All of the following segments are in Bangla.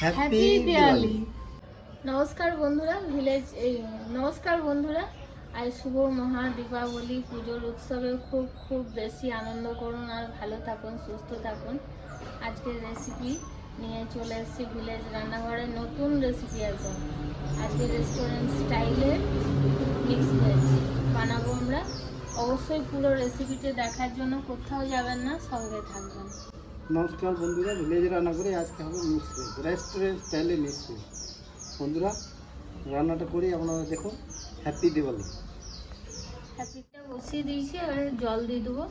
হ্যাপি দিওয়ালি নমস্কার বন্ধুরা ভিলেজ এই নমস্কার বন্ধুরা। আজ শুভ মহা দীপাবলি পুজোর উৎসবে খুব খুব বেশি আনন্দ করুন আর ভালো থাকুন সুস্থ থাকুন। আজকের রেসিপি নিয়ে চলে এসেছি ভিলেজ রান্নাঘরে নতুন রেসিপি একদম। আজকে রেস্টুরেন্ট স্টাইলের মিক্স ভেজ বানাবো আমরা। অবশ্যই পুরো রেসিপিটা দেখার জন্য কোথাও যাবেন না সঙ্গে থাকবেন। নমস্কার বন্ধুরা ভিলেজ রান্না করে আজকে হবে মিক্স রেস্টুরেন্ট স্টাইলে মিক্স বন্ধুরা, রান্নাটা করি আপনারা দেখুন হ্যাপি দিওয়ালি হ্যাপিটা বসিয়ে দিয়েছি, এবার জল দিয়ে দেবো।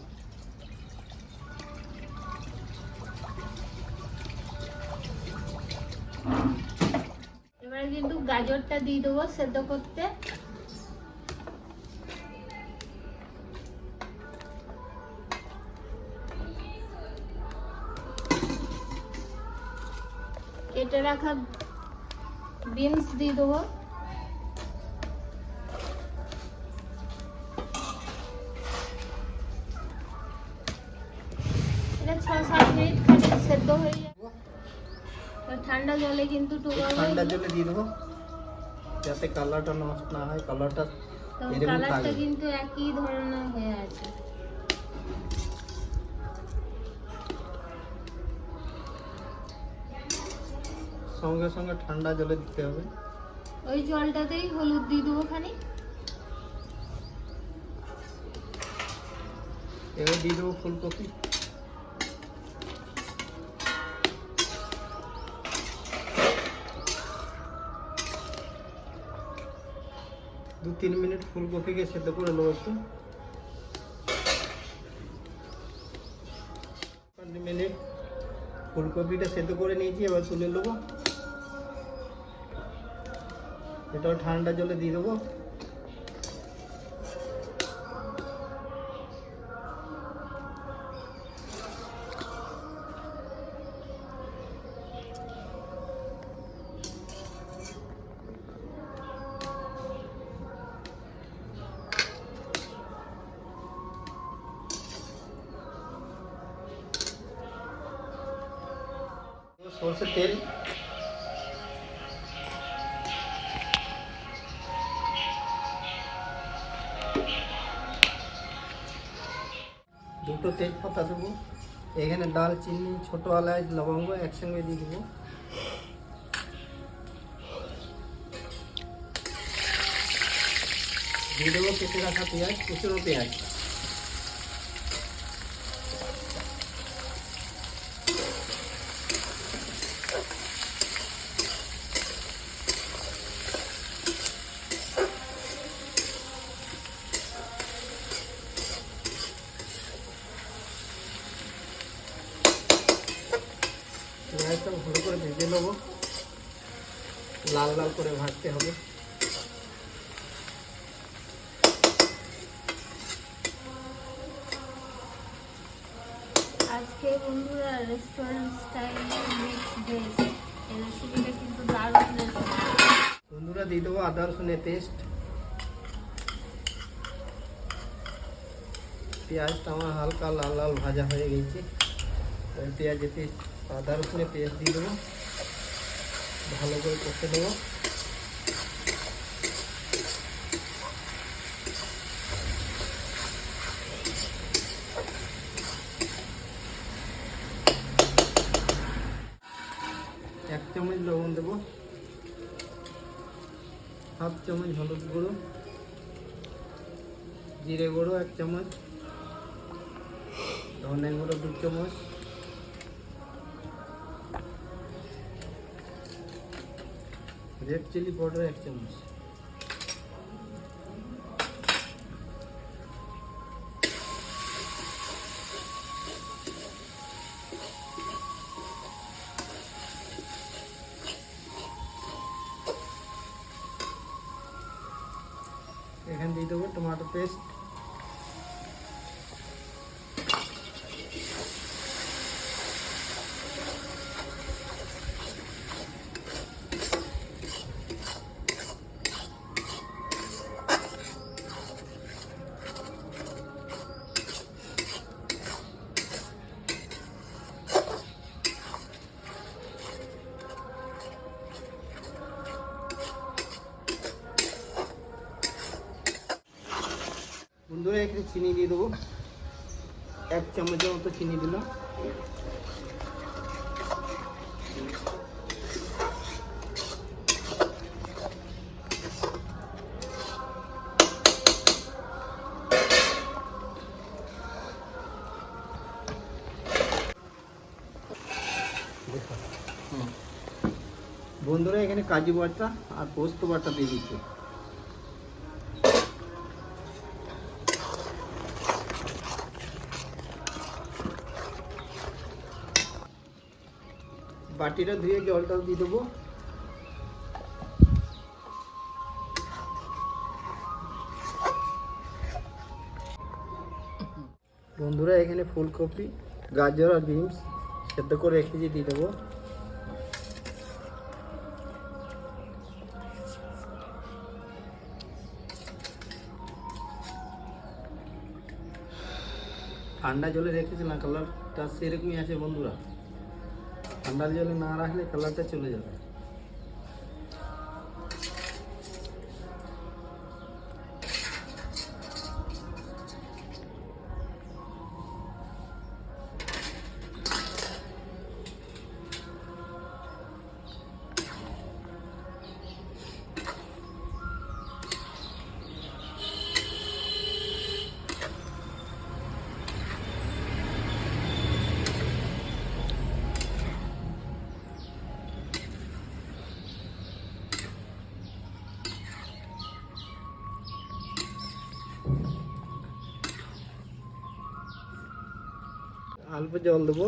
এবারে কিন্তু গাজরটা দিয়ে দেবো সেদ্ধ করতে। কেটে রাখা বিনস দিয়ে দেবো। এটা ছ সাত মিনিট খালি সেদ্ধ হয়ে যাবে। ঠান্ডা জলে কিন্তু ঠান্ডা জলে দিয়ে দেবো। যাতে কালারটা নষ্ট না হয় কালারটা কালারটা কিন্তু একই ধরনের হয়ে আছে। সঙ্গে সঙ্গে ঠান্ডা জলে দিতে হবে। ওই জলটাতেই হলুদ দিয়ে দেবো খানি এবার দিয়ে দেবো ফুলকপি। দু তিন মিনিট ফুলকপিকে সেদ্ধ করে নেব একটু। মিনিট ফুলকপিটা সেদ্ধ করে নিয়েছি এবার তুলে নেব। এটাও ঠান্ডা জলে দিয়ে দেবো। সরষের তেল। দুটো তেজপাতা দেবো। এখানে দালচিনি ছোটো এলাচ, লবঙ্গ একসঙ্গে দিয়ে দেবো। দিয়ে দেবো কেটে রাখা পেঁয়াজ কুচুরো পেঁয়াজ পেঁয়াজটা ভালো করে ভেজে নেব লাল লাল করে ভাজতে হবে। আজকে বন্ধুরা রেস্টুরেন্ট স্টাইল মিক্স ভেজ এই রেসিপিটা কিন্তু দারুণ বন্ধুরা দিয়ে দেবো আদা রসুনের পেস্ট পেঁয়াজটা আমার হালকা লাল লাল ভাজা হয়ে গেছে। পেঁয়াজের পেস্ট আদা রসুনের পেস্ট দিয়ে দেবো। ভালো করে কষে দেবো এক চামচ লবণ দেবো। হাফ চামচ হলুদ গুঁড়ো। জিরে গুঁড়ো এক চামচ। ধনে গুঁড়ো দু চামচ। রেড চিলি পাউডার এক চামচ। এখানে দিয়ে দেবো টমেটো পেস্ট চিনি দিয়ে দেবো। এক চামচের মতো চিনি দিলাম। বন্ধুরা এখানে কাজু বাটা আর পোস্ত বাটা দিয়ে দিচ্ছে। বাটিটা ধুয়ে জলটা দিয়ে দেবো। বন্ধুরা, এখানে ফুলকপি, গাজর আর বিনস সেদ্ধ করে এক কেজি দিয়ে দেবো। ঠান্ডা জলে রেখেছিলাম, কালারটা সেরকমই আছে বন্ধুরা। ঠান্ডা জলে না রাখলে কালারটা চলে যাবে। অল্প জল দেবো।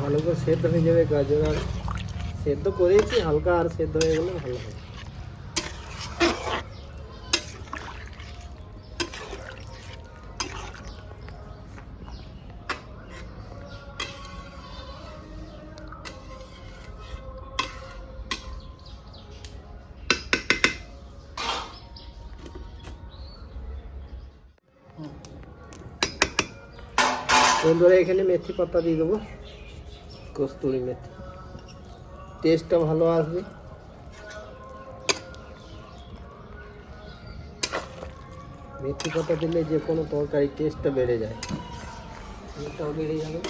ভালো করে সেদ্ধ হয়ে যাবে গাজর। আর সেদ্ধ করেছি হালকা, আর সেদ্ধ হয়ে গেলে ভালো হবে। বন্ধুরা, এখানে মেথি পাতা দিয়ে দেবো। কস্তুরি মেথি। টেস্টটা ভালো আসবে। মেথি পাতা দিলে যে কোনো তরকারি টেস্টটা বেড়ে যায়। এটাও বেড়ে যাবে।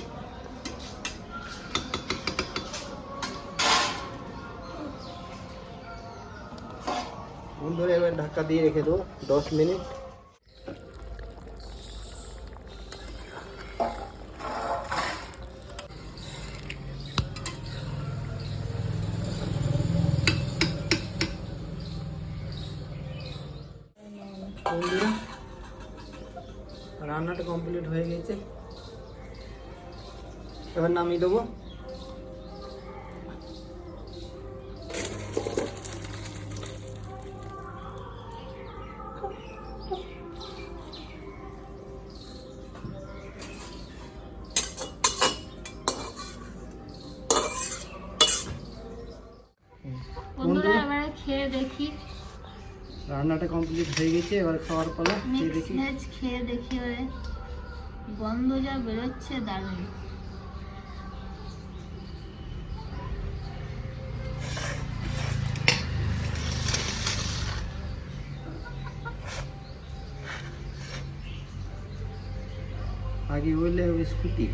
বন্ধুরা, এবার ঢাকা দিয়ে রেখে দেবো দশ মিনিট বন্ধুরা রান্নাটা কমপ্লিট হয়ে গেছে। এবার নামিয়ে দেবো। খেয়ে দেখি। রান্নাটা কমপ্লিট হয়ে গেছে এবার খাওয়ার পালা খেয়ে দেখি। খেয়ে দেখি গন্ধ যা বেরোচ্ছে দারুণ। আগে বললে স্কুটি।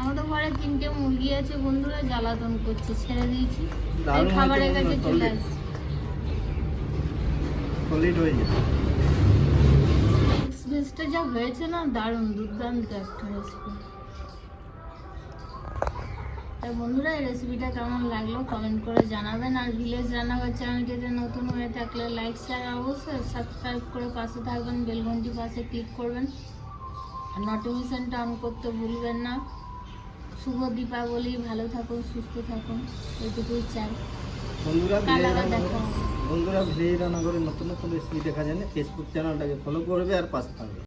আমাদের ঘরে তিনটে মুরগি আছে বন্ধুরা জ্বালাতন করছে ছেড়ে দিয়েছি। খাবারের কাছে চলে আসছে। Solid হয়ে যাবে বন্ধুরা, এই রেসিপিটা কেমন লাগল কমেন্ট করে জানাবেন। আর ভিলেজ রান্নাঘর চ্যানেলটিতে নতুন হয়ে থাকলে লাইক শেয়ার অবশ্যই সাবস্ক্রাইব করে পাশে থাকবেন বেলঘন্টি পাশে ক্লিক করবেন। আর নোটিফিকেশনটা অন করতে ভুলবেন না। শুভ দীপাবলি, ভালো থাকুন, সুস্থ থাকুন। এইটুকুই চাই। বন্ধুরা। বন্ধুরা ভিলেজ রান্নাঘরে নতুন নতুন রেসিপি দেখা যায় না ফেসবুক চ্যানেলটাকে ফলো করবে আর পাশে থাকবে